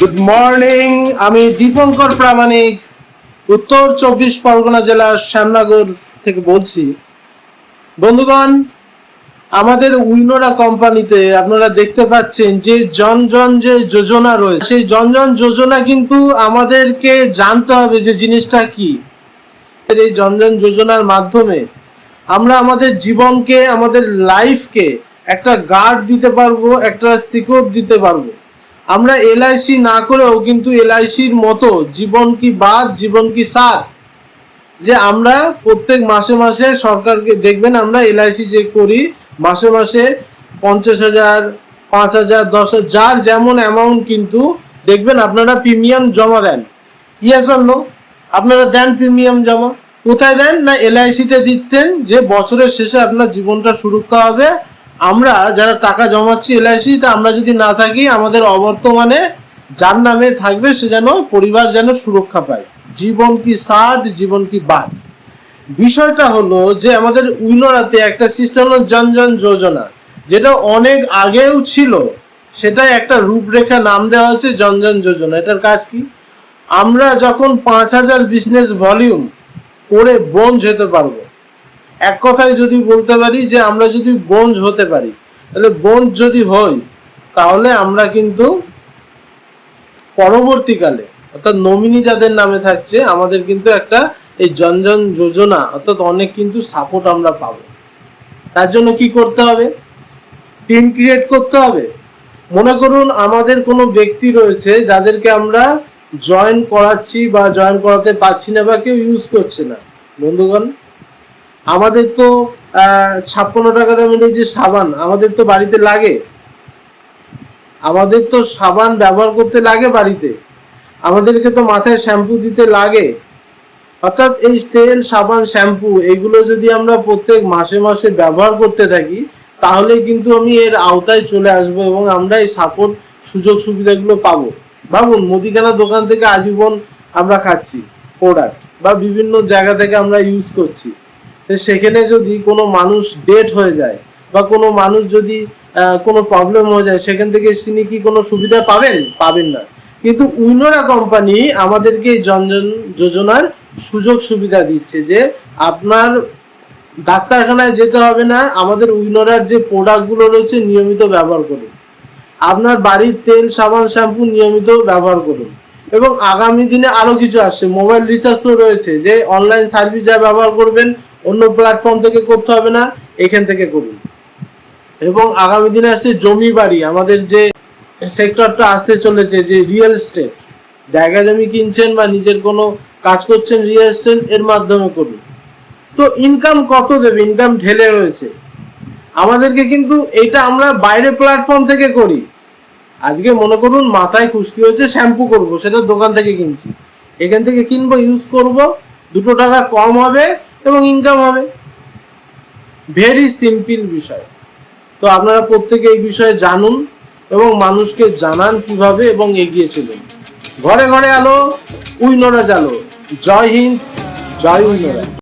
Good morning আমি দীপঙ্কর প্রামাণিক, উত্তর চব্বিশ পরগনা জেলার শ্যামনগর থেকে বলছি। বন্ধুগণ, আমাদের উইনোরা কোম্পানিতে আপনারা দেখতে পাচ্ছেন যে জন জন যে যোজনা রয়েছে, সেই জন জন যোজনা কিন্তু আমাদেরকে জানতে হবে যে জিনিসটা কি। এই জন জন যোজনার মাধ্যমে আমরা আমাদের জীবনকে, আমাদের লাইফকে একটা গার্ড দিতে পারব, একটা সিকিউর দিতে পারব। আমরা এলআইসি না করেও কিন্তু এলআইসির মতো জীবন কি বাদ, জীবন কি সাথ যে আমরা প্রত্যেক মাসে মাসে সরকারকে, দেখবেন আমরা এলআইসি যে করি, মাসে মাসে পঞ্চাশ হাজার, পাঁচ হাজার, দশ হাজার, যার যেমন অ্যামাউন্ট কিন্তু, দেখবেন আপনারা প্রিমিয়াম জমা দেন। ইয়েস নো আপনারা দেন প্রিমিয়াম জমা। কোথায় দেন? না এলআইসিতে দিচ্ছেন যে বছরের শেষে আপনার জীবনটা সুরক্ষা হবে আমরা যারা টাকা জমাচ্ছি এলআইসিতে, আমরা যদি না থাকি, আমাদের অবর্তমানে যার নামে থাকবে, সে যেন পরিবার যেন সুরক্ষা পায়। জীবন কি সাদ, জীবন কি বাদ। বিষয়টা হলো যে আমাদের উইনোরাতে একটা সিস্টেম হলো জনজন যোজনা, যেটা অনেক আগেও ছিল। সেটা একটা রূপরেখা নাম দেওয়া হচ্ছে জনজন যোজনা। এটার কাজ কি? আমরা যখন পাঁচ হাজার বিজনেস ভলিউম করে বঞ্জ হতে পারব এক কথায় যদি বলতে পারি যে আমরা যদি বঞ্জ হতে পারি, তাহলে বঞ্জ যদি হই তাহলে আমরা কিন্তু পরবর্তীকালে, অর্থাৎ নমিনি যাদের নামে থাকছে, আমাদের কিন্তু একটা এই জনজন যোজনা, অর্থাৎ অনেক কিন্তু সাপোর্ট আমরা পাবো। তার জন্য কি করতে হবে? টিম ক্রিয়েট করতে হবে। মনে করুন আমাদের কোনো ব্যক্তি রয়েছে যাদেরকে আমরা জয়েন করাচ্ছি বা জয়েন করাতে পারছি না বা কেউ ইউজ করছে না। বন্ধুগণ আমাদের তো ছাপ্পান্ন টাকা দামের এই যে সাবান, আমাদের তো বাড়িতে লাগে। আমাদের তো সাবান ব্যবহার করতে লাগে বাড়িতে। আমাদেরকে তো মাথায় শ্যাম্পু দিতে লাগে। অর্থাৎ এই তেল, সাবান, শ্যাম্পু, এগুলো যদি আমরা প্রত্যেক মাসে মাসে ব্যবহার করতে থাকি, তাহলে কিন্তু আমি এর আওতায় চলে আসব এবং আমরা এই সাপোর্ট সুযোগ সুবিধাগুলো পাবো। ভাবুন মুদিখানা দোকান থেকে আজীবন আমরা খাচ্ছি প্রোডাক্ট বা বিভিন্ন জায়গা থেকে আমরা ইউজ করছি। সেখানে যদি কোনো মানুষ ডেট হয়ে যায় বা কোনো মানুষ যদি কোনো প্রবলেম হয়ে যায়, সেখান থেকে তিনি কি কোনো সুবিধা পাবেন? পাবেন না। কিন্তু উইনোরা কোম্পানি আমাদেরকে জনজন যোজনার সুযোগ সুবিধা দিচ্ছে যে আপনার ডাক্তারখানায় যেতে হবে না, আমাদের উইনোরার যে প্রোডাক্টগুলো রয়েছে নিয়মিত ব্যবহার করুন। আপনার বাড়ির তেল, সাবান শ্যাম্পু নিয়মিত ব্যবহার করুন। এবং আগামী দিনে আরও কিছু আসছে মোবাইল রিচার্জ তো রয়েছে যে অনলাইন সার্ভিস যা ব্যবহার করবেন অন্য প্ল্যাটফর্ম থেকে করতে হবে না, এখান থেকে করুন। এবং আগামী দিনে আসছে জমি বাড়ি, আমাদের যে সেক্টরটা আসতে চলেছে, যে রিয়েল এস্টেট জায়গা জমি কিনছেন বা নিজের কোনো কাজ করছেন রিয়েল এস্টেট এর মাধ্যমে করুন। তো ইনকাম কত দেবে? ইনকাম ঢেলে রয়েছে। আমাদেরকে কিন্তু এটা আমরা বাইরে প্ল্যাটফর্ম থেকে করি। আজকে মনে করুন মাথায় খুশকি হচ্ছে শ্যাম্পু করব, সেটা দোকান থেকে কিনছি। এখান থেকে কিনবো ইউজ করব, দুটো টাকা কম হবে এবং ইনকাম হবে। ভেরি সিম্পল বিষয়। তো আপনারা প্রত্যেকে এই বিষয়ে জানুন এবং মানুষকে জানান কীভাবে এবং এগিয়ে চলুন। ঘরে ঘরে আলো, উইনোরা জালো জয় হিন্দ, জয় উইনোরা।